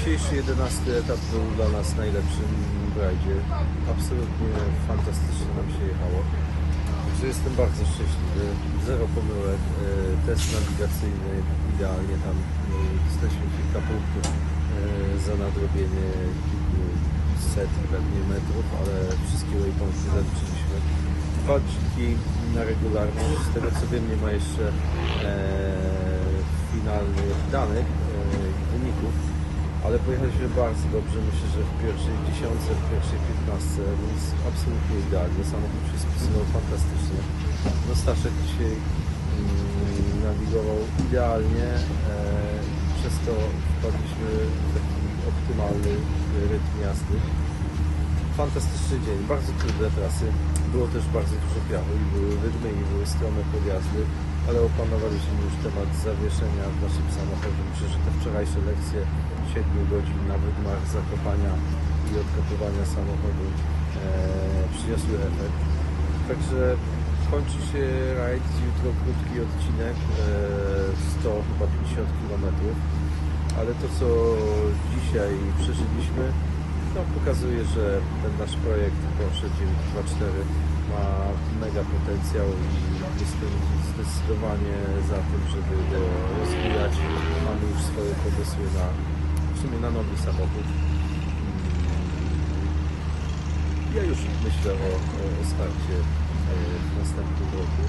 Dzisiejszy 11 etap był dla nas najlepszym rajdzie. Absolutnie fantastycznie nam się jechało. Także jestem bardzo szczęśliwy. Zero pomyłek. E, Test nawigacyjny idealnie tam dostaliśmy kilka punktów e, za nadrobienie set pewnie metrów, ale wszystkie waypointy zaliczyliśmy. Dwa dziki na regularność. Z tego co wiem nie ma jeszcze e, finalnych danych i wyników ale pojechaliśmy bardzo dobrze. Myślę, że w pierwszej dziesiątce, w pierwszej piętnastce, więc absolutnie idealnie. Samochód się spisywał fantastycznie. No Staszek dzisiaj mm, nawigował idealnie, e, przez to wpadliśmy w taki optymalny rytm jazdy. Fantastyczny dzień, bardzo trudne trasy. Było też bardzo dużo piachu i były wydmy i były strome podjazdy, ale opanowaliśmy już temat zawieszenia w naszym samochodzie. Myślę, że te wczorajsze lekcje 7 godzin na wydmach zakopania i odkopywania samochodu e, przyniosły efekt. Także kończy się rajd, jutro krótki odcinek, e, 100 chyba 50 km, ale to co dzisiaj przeżyliśmy no, pokazuje, że ten nasz projekt Porsche 924 ma mega potencjał i jestem zdecydowanie za tym, żeby go rozwijać. Mamy już swoje pomysły na, w sumie na nowy samochód. Mm. Ja już myślę o, o, starcie e, w następnym roku.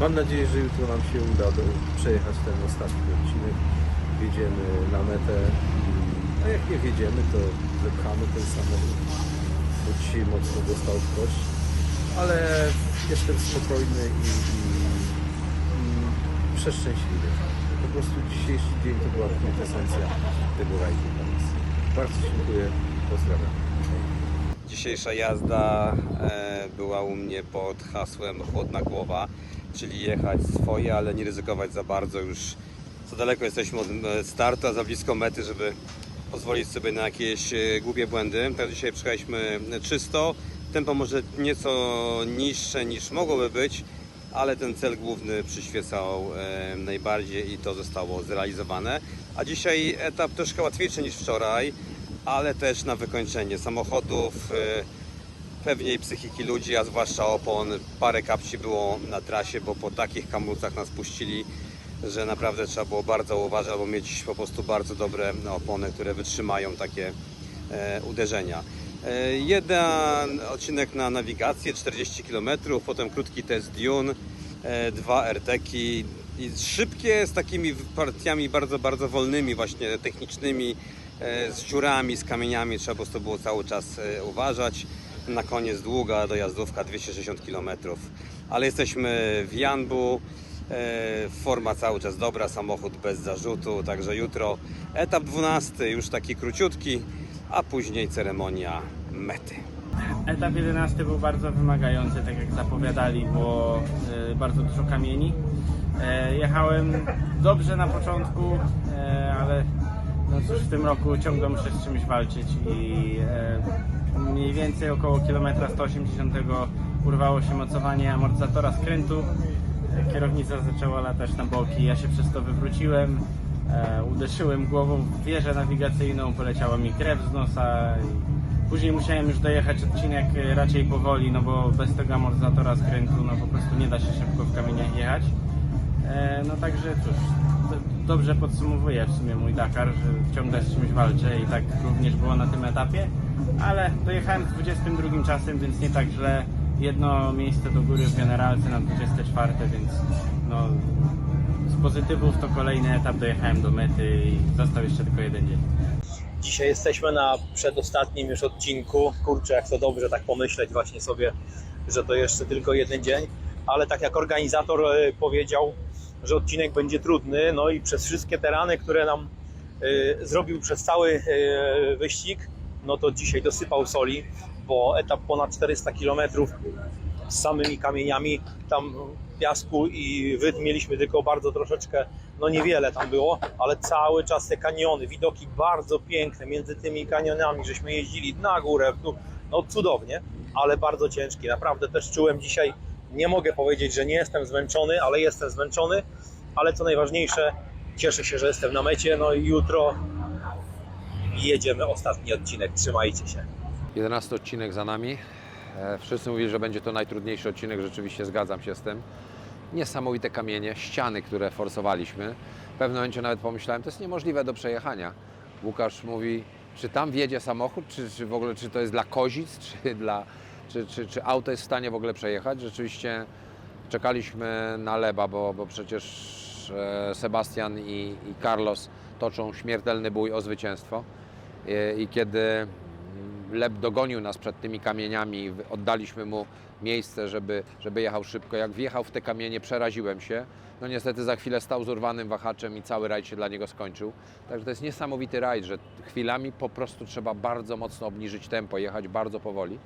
Mam nadzieję, że jutro nam się uda do, przejechać ten ostatni odcinek. Wjedziemy na metę. A jak nie wjedziemy, to zepchamy ten samochód, bo dzisiaj mocno dostał w kość. Ale jestem spokojny i, i, i przeszczęśliwy. Po prostu dzisiejszy dzień to była kwintesencja tego rajdu dla nas. Bardzo dziękuję, pozdrawiam. Dzisiejsza jazda e, była u mnie pod hasłem chłodna głowa, czyli jechać swoje, ale nie ryzykować za bardzo już za daleko jesteśmy od e, startu, a za blisko mety, żeby pozwolić sobie na jakieś e, głupie błędy. Teraz dzisiaj przejechaliśmy czysto, tempo może nieco niższe niż mogłoby być, ale ten cel główny przyświecał najbardziej i to zostało zrealizowane. A dzisiaj etap troszkę łatwiejszy niż wczoraj, ale też na wykończenie samochodów, e, pewnie i psychiki ludzi, a zwłaszcza opon. Parę kapci było na trasie, bo po takich kamulcach nas puścili, że naprawdę trzeba było bardzo uważać, albo mieć po prostu bardzo dobre opony, które wytrzymają takie e, uderzenia. E, jeden odcinek na nawigację, 40 km, potem krótki test Dune, e, dwa RTki szybkie z takimi partiami bardzo, bardzo wolnymi, właśnie technicznymi, e, z dziurami, z kamieniami, trzeba po prostu było cały czas uważać. Na koniec długa dojazdówka 260 km, ale jesteśmy w Janbu, forma cały czas dobra, samochód bez zarzutu, także jutro etap 12, już taki króciutki, a później ceremonia mety. Etap 11 był bardzo wymagający, tak jak zapowiadali, było e, bardzo dużo kamieni. E, jechałem dobrze na początku, e, ale no cóż, w tym roku ciągle muszę z czymś walczyć i e, mniej więcej około kilometra 180 urwało się mocowanie amortyzatora skrętu. Kierownica zaczęła latać na boki, ja się przez to wywróciłem. E, uderzyłem głową w wieżę nawigacyjną, poleciała mi krew z nosa. I Później musiałem już dojechać odcinek e, raczej powoli, no bo bez tego amortyzatora skrętu no po prostu nie da się szybko w kamieniach jechać. E, no także cóż, do, dobrze podsumowuję w sumie mój Dakar, że ciągle z czymś walczę i tak również było na tym etapie, ale dojechałem z 22 czasem, więc nie tak źle. Jedno miejsce do góry w generalce na 24, więc no pozytywów to kolejny etap dojechałem do mety i został jeszcze tylko jeden dzień. Dzisiaj jesteśmy na przedostatnim już odcinku. Kurczę, jak to dobrze tak pomyśleć właśnie sobie, że to jeszcze tylko jeden dzień. Ale tak jak organizator e, powiedział, że odcinek będzie trudny, no i przez wszystkie te rany, które nam e, zrobił przez cały e, wyścig, no to dzisiaj dosypał soli, bo etap ponad 400 km z samymi kamieniami, tam piasku i wyd mieliśmy tylko bardzo troszeczkę, no niewiele tam było, ale cały czas te kaniony, widoki bardzo piękne między tymi kanionami, żeśmy jeździli na górę, no cudownie, ale bardzo ciężki. Naprawdę też czułem dzisiaj, nie mogę powiedzieć, że nie jestem zmęczony, ale jestem zmęczony, ale co najważniejsze, cieszę się, że jestem na mecie, no i jutro jedziemy ostatni odcinek. Trzymajcie się. 11 odcinek za nami. E, Wszyscy mówili, że będzie to najtrudniejszy odcinek, rzeczywiście zgadzam się z tym. Niesamowite kamienie, ściany, które forsowaliśmy. W pewnym momencie nawet pomyślałem, to jest niemożliwe do przejechania. Łukasz mówi, czy tam wjedzie samochód, czy, czy w ogóle czy to jest dla kozic, czy, dla, czy, czy, czy auto jest w stanie w ogóle przejechać. Rzeczywiście czekaliśmy na Leba, bo, bo przecież e, Sebastian i, i Carlos toczą śmiertelny bój o zwycięstwo. I, i kiedy Leb dogonił nas przed tymi kamieniami, oddaliśmy mu miejsce, żeby, żeby jechał szybko. Jak wjechał w te kamienie, przeraziłem się. No niestety za chwilę stał z urwanym wahaczem i cały rajd się dla niego skończył. Także to jest niesamowity rajd, że chwilami po prostu trzeba bardzo mocno obniżyć tempo, jechać bardzo powoli.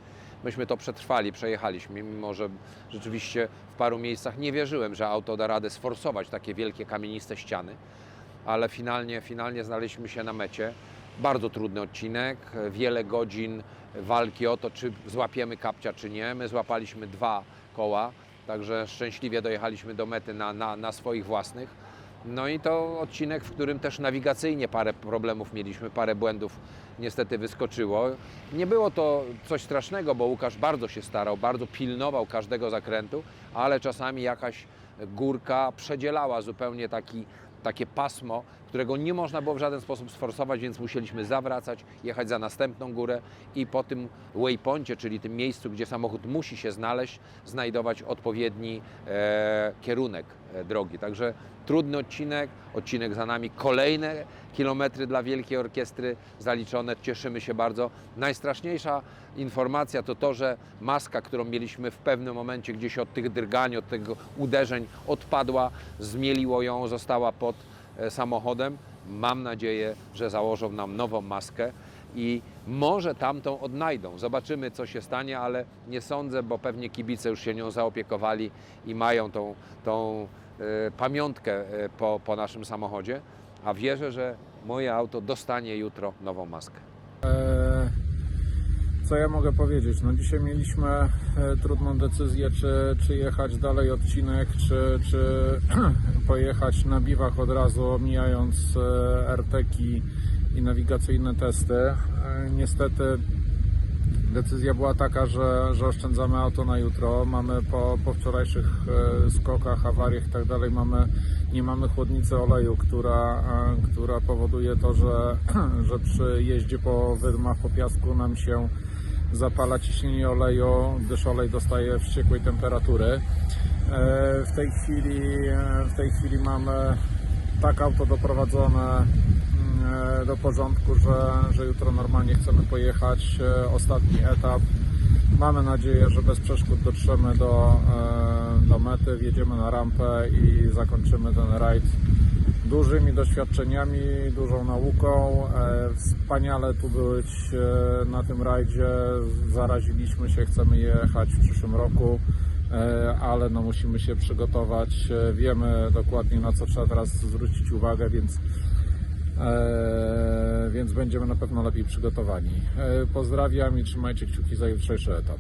Myśmy to przetrwali, przejechaliśmy, mimo że rzeczywiście w paru miejscach nie wierzyłem, że auto da radę sforsować takie wielkie kamieniste ściany ale finalnie, finalnie znaleźliśmy się na mecie. Bardzo trudny odcinek, wiele godzin walki o to, czy złapiemy kapcia, czy nie. My złapaliśmy dwa koła, także szczęśliwie dojechaliśmy do mety na, na, na swoich własnych. No i to odcinek, w którym też nawigacyjnie parę problemów mieliśmy, parę błędów niestety wyskoczyło. Nie było to coś strasznego, bo Łukasz bardzo się starał, bardzo pilnował każdego zakrętu, ale czasami jakaś górka przedzielała zupełnie taki, takie pasmo, którego nie można było w żaden sposób sforsować, więc musieliśmy zawracać, jechać za następną górę i po tym waypoincie, czyli tym miejscu, gdzie samochód musi się znaleźć, znajdować odpowiedni e, kierunek e, drogi. Także trudny odcinek, odcinek za nami, kolejne kilometry dla Wielkiej Orkiestry zaliczone, cieszymy się bardzo. Najstraszniejsza informacja to to, że maska, którą mieliśmy w pewnym momencie gdzieś od tych drgań, od tego uderzeń odpadła, zmieliło ją, została pod samochodem. Mam nadzieję, że założą nam nową maskę i może tamtą odnajdą. Zobaczymy, co się stanie, ale nie sądzę, bo pewnie kibice już się nią zaopiekowali i mają tą, tą e, pamiątkę e, po, po naszym samochodzie, a wierzę, że moje auto dostanie jutro nową maskę. Co ja mogę powiedzieć? No dzisiaj mieliśmy e, trudną decyzję, czy, czy jechać dalej odcinek, czy, czy pojechać na biwach od razu, omijając e, RTki i nawigacyjne testy. E, Niestety decyzja była taka, że, że oszczędzamy auto na jutro. Mamy po, po wczorajszych skokach, awariach i tak dalej, mamy, nie mamy chłodnicy oleju, która, która powoduje to, że, że przy jeździe po wydmach, po piasku nam się zapala ciśnienie oleju, gdyż olej dostaje wściekłej temperatury. E, W tej chwili, e, w tej chwili mamy tak auto doprowadzone mm, do porządku, że, że jutro normalnie chcemy pojechać e, ostatni etap. Mamy nadzieję, że bez przeszkód dotrzemy do, e, do mety, wjedziemy na rampę i zakończymy ten rajd dużymi doświadczeniami, dużą nauką. E, Wspaniale tu być e, na tym rajdzie. Zaraziliśmy się, chcemy jechać w przyszłym roku, e, ale no musimy się przygotować. Wiemy dokładnie na co trzeba teraz zwrócić uwagę, więc więc będziemy na pewno lepiej przygotowani. Pozdrawiam i trzymajcie kciuki za jutrzejszy etap.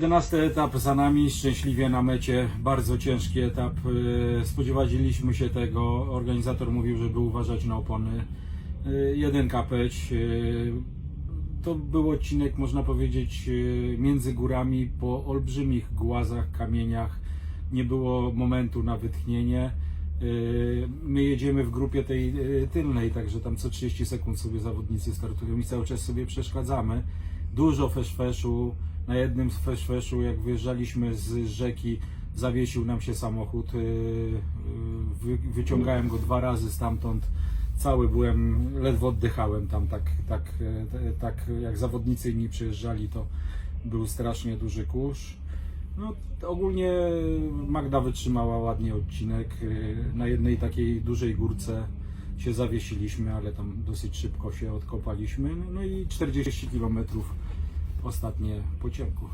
11 etap za nami, szczęśliwie na mecie, bardzo ciężki etap. Yy, Spodziewaliśmy się tego, organizator mówił, żeby uważać na opony. Yy, Jeden kapeć. yy, To był odcinek, można powiedzieć, między górami po olbrzymich głazach, kamieniach. Nie było momentu na wytchnienie. My jedziemy w grupie tej tylnej, także tam co 30 sekund sobie zawodnicy startują i cały czas sobie przeszkadzamy. Dużo feszfeszu. Na jednym z feszfeszu, jak wyjeżdżaliśmy z rzeki, zawiesił nam się samochód. Yy, wy- Wyciągałem go dwa razy stamtąd. Cały byłem, ledwo oddychałem tam, tak, tak, e, tak jak zawodnicy inni przyjeżdżali, to był strasznie duży kurz. No, ogólnie Magda wytrzymała ładnie odcinek. Yy, Na jednej takiej dużej górce się zawiesiliśmy, ale tam dosyć szybko się odkopaliśmy. No i 40 km ostatnie pocieku.